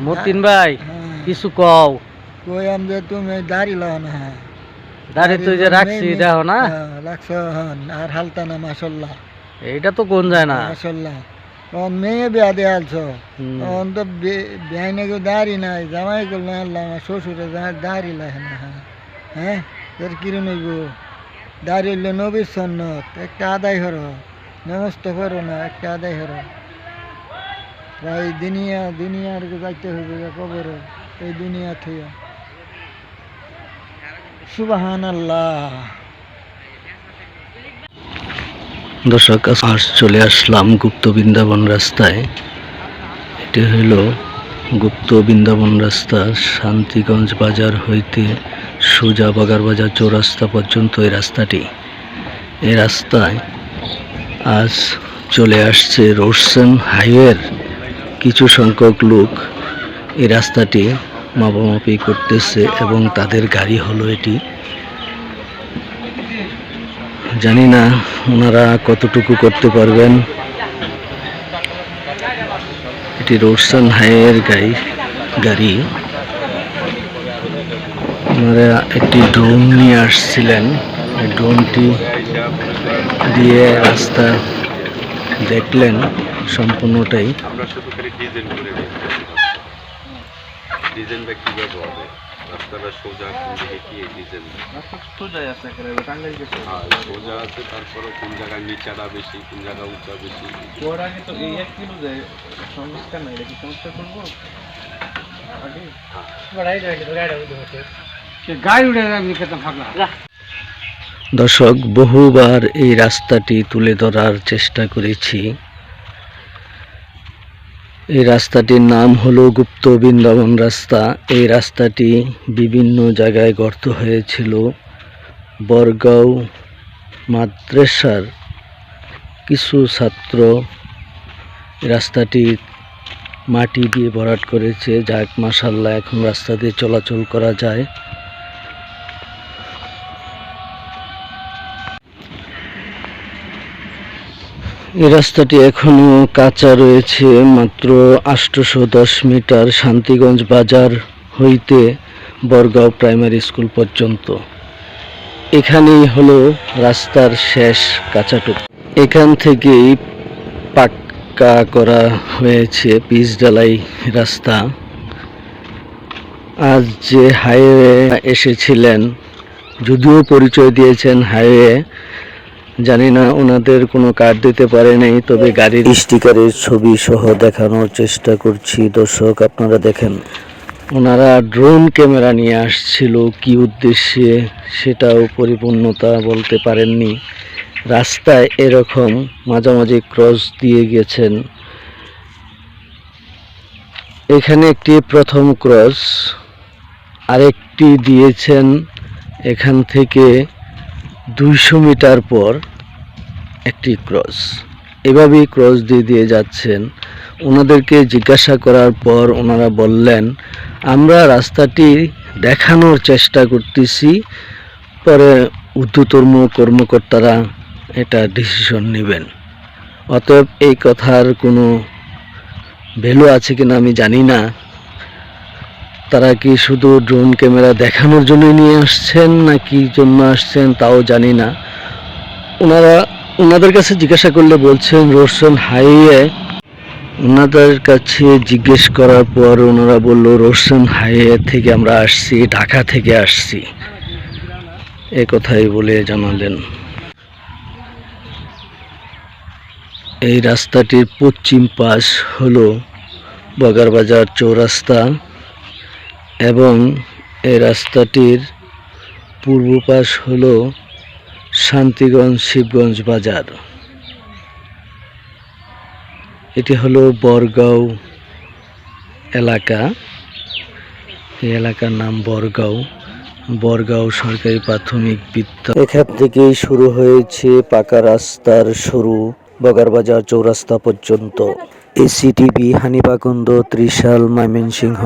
মতিন ভাই হ্যাঁ। কিছু কও। কই যে তুমি দাড়ি লাও না। দাঁড়ি তুই যে রাখছি দেখো না। রাখছো হন আর হালতা না মাসাল্লাহ এইটা তো কোন যায় না। মাসাল্লাহ তখন মেয়ে বিয়া দিয়ে আলছো। তখন তো বিয়াইনে কেউ দাড়ি নাই জামাই করল আল্লাহ আমার শ্বশুরে দাড়ি লাগে না হ্যাঁ। তোর কিরণ হইব দাড়ি হইলে নবীর সন্ন্যত একটা আদায় হর। নমস্ত করো না একটা আদায় হর। ভাই দুনিয়া, দুনিয়ার যাইতে কবর, এই দুনিয়া থইয়া সুবাহান আল্লাহ দর্শক, আজ চলে আসলাম গুপ্ত বৃন্দাবন রাস্তায়। এটি হইল গুপ্ত বৃন্দাবন রাস্তা, শান্তিগঞ্জ বাজার হইতে সোজা বাগার বাজার চৌরাস্তা পর্যন্ত এই রাস্তাটি। এই রাস্তায় আজ চলে আসছে রোডসেন হাইওয়ের কিছু সংখ্যক লোক এই রাস্তাটি মাপামাপি করতেছে এবং তাদের গাড়ি হলো এটি। জানি না ওনারা কতটুকু করতে পারবেন। এটি রোডসান হাইয়ের গাড়ি গাড়ি। ওনারা একটি ড্রোন নিয়ে আসছিলেন। ড্রোনটি দিয়ে রাস্তা দেখলেন। সম্পূর্ণটাই। আমরা শুধু খালি ডিজাইন করে দিই ডিজাইনটা কীভাবে হবে রাস্তাটা সোজা কোন দিকে কি ডিজাইন? হ্যাঁ সোজা আছে তারপরে কোন জায়গায় নিচাটা বেশি কোন জায়গায় উঁচা বেশি? ওর দর্শক বহুবার এই রাস্তাটি তুলে ধরার চেষ্টা করেছি। এই রাস্তাটির নাম হলো গুপ্ত বৃন্দাবন রাস্তা। এই রাস্তাটি বিভিন্ন জায়গায় গর্ত হয়েছিল। বরগাঁও, মাদ্রাসার কিছু ছাত্র রাস্তাটি মাটি দিয়ে ভরাট করেছে। যাক মাসাল্লাহ এখন রাস্তা দিয়ে চলাচল করা যায়। এই রাস্তাটি এখনও কাঁচা রয়েছে, মাত্র আটশোশো দশ মিটার শান্তিগঞ্জ বাজার হইতে বরগাঁও প্রাইমারি স্কুল পর্যন্ত। এখানেই হলো রাস্তার শেষ কাঁচাটুকু। এখান থেকেই পাক্কা করা হয়েছে পিচ ডালাই রাস্তা। আজ যে হাইওয়ে এসেছিলেন, যদিও পরিচয় দিয়েছেন হাইওয়ে জানি না ওনাদের কোনো কার্ড দিতে পারে নাই তবে গাড়ির স্টিকারের ছবি সহ দেখানোর চেষ্টা করছি। দর্শক আপনারা দেখেন। ওনারা ড্রোন ক্যামেরা নিয়ে আসছিল কি উদ্দেশ্যে সেটাও পরিপূর্ণতা বলতে পারেননি। রাস্তায় এরকম মাঝামাঝি ক্রস দিয়ে গেছেন। এখানে একটি প্রথম ক্রস আরেকটি দিয়েছেন। এখান থেকে দুইশো মিটার পর একটি ক্রস। এভাবেই ক্রস দিয়ে দিয়ে যাচ্ছেন। ওনাদেরকে জিজ্ঞাসা করার পর ওনারা বললেন, আমরা রাস্তাটি দেখানোর চেষ্টা করতেছি, পরে ঊর্ধ্বতম কর্মকর্তারা এটা ডিসিশন নেবেন। অতএব এই কথার কোনো ভ্যালু আছে কিনা আমি জানি না। তারা কি শুধু ড্রোন ক্যামেরা দেখানোর জন্য নিয়ে আসছেন না কি জন্য আসছেন তাও জানি না। ওনারা, ওনাদের কাছে জিজ্ঞাসা করলে বলছেন রোশন হাইওয়ে ওনাদের কাছে জিজ্ঞেস করার পর ওনারা বলল, রোশন হাইওয়ে থেকে আমরা আসছি, ঢাকা থেকে আসছি। এ কথাই বলে জানালেন। এই রাস্তাটির পশ্চিম পাশ হলো বগারবাজার চৌরাস্তা। এবং এই রাস্তাটির পূর্ব পাশ হলো শান্তিগঞ্জ শিবগঞ্জ বাজার। এটি হলো বরগাঁও এলাকা। এই এলাকার নাম বরগাঁও। বরগাঁও সরকারি প্রাথমিক বিদ্যা এখান থেকেই শুরু হয়েছে পাকা রাস্তার শুরু বগারবাজার চৌরাস্তা পর্যন্ত। এসিটিভি হানিপাকুন্দ ত্রিশাল, ময়মনসিংহ।